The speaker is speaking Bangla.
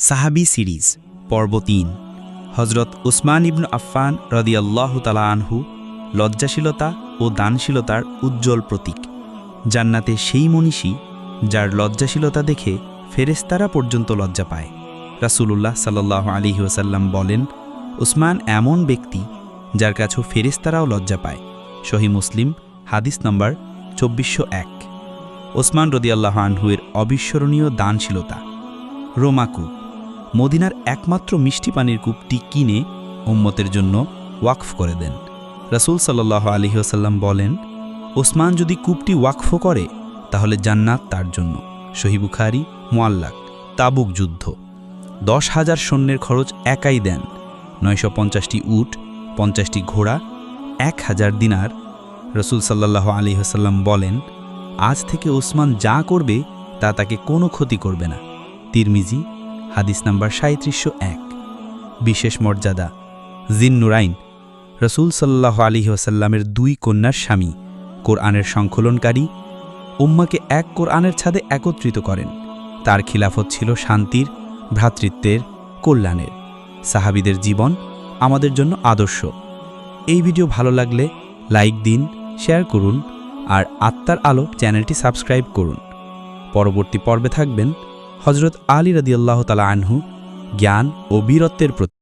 সাহাবি সিরিজ, পর্ব তিন। হজরত উসমান ইবনু আফফান রদিয়াল্লাহ তালা আনহু লজ্জাশীলতা ও দানশীলতার উজ্জ্বল প্রতীক। জান্নাতে সেই মনীষী যার লজ্জাশীলতা দেখে ফেরেস্তারা পর্যন্ত লজ্জা পায়। রাসূলুল্লাহ সাল্লাহ আলিহি ওসাল্লাম বলেন, উসমান এমন ব্যক্তি যার কাছেও ফেরেস্তারাও লজ্জা পায়। সহি মুসলিম, হাদিস নম্বর চব্বিশশো এক। ওসমান রদিয়াল্লাহ আনহুয়ের অবিস্মরণীয় দানশীলতা। রোমাকূপ মদিনার একমাত্র মিষ্টি পানির কূপটি কিনে উম্মতের জন্য ওয়াকফ করে দেন। রাসূল সাল্লাহ আলহিহাসাল্লাম বলেন, ওসমান যদি কূপটি ওয়াকফ করে, তাহলে জান্নাত তার জন্য। সহিবুখারি মোয়াল্লাক তাবুক যুদ্ধ। দশ হাজার সৈন্যের খরচ একাই দেন। নয়শো পঞ্চাশটি উট, পঞ্চাশটি ঘোড়া, এক হাজার দিনার। রসুল সাল্লাহ আলিহাসাল্লাম বলেন, আজ থেকে ওসমান যা করবে, তা তাকে কোনো ক্ষতি করবে না। তিরমিজি হাদিস নাম্বার সাঁত্রিশশো এক। বিশেষ মর্যাদা, জিন নুরাইন, রসুল সাল্লাহ আলী ওসাল্লামের দুই কন্যার স্বামী, কোরআনের সংকলনকারী উম্মাকে এক কোরআনের ছাদে একত্রিত করেন। তার খিলাফত ছিল শান্তির, ভ্রাতৃত্বের, কল্যাণের। সাহাবিদের জীবন আমাদের জন্য আদর্শ। এই ভিডিও ভালো লাগলে লাইক দিন, শেয়ার করুন আর আত্মার আলো চ্যানেলটি সাবস্ক্রাইব করুন। পরবর্তী পর্বে থাকবেন হজরত আলী রদিয়াল্লাহ তালা আনহু জ্ঞান ও বীরত্বের প্রতি।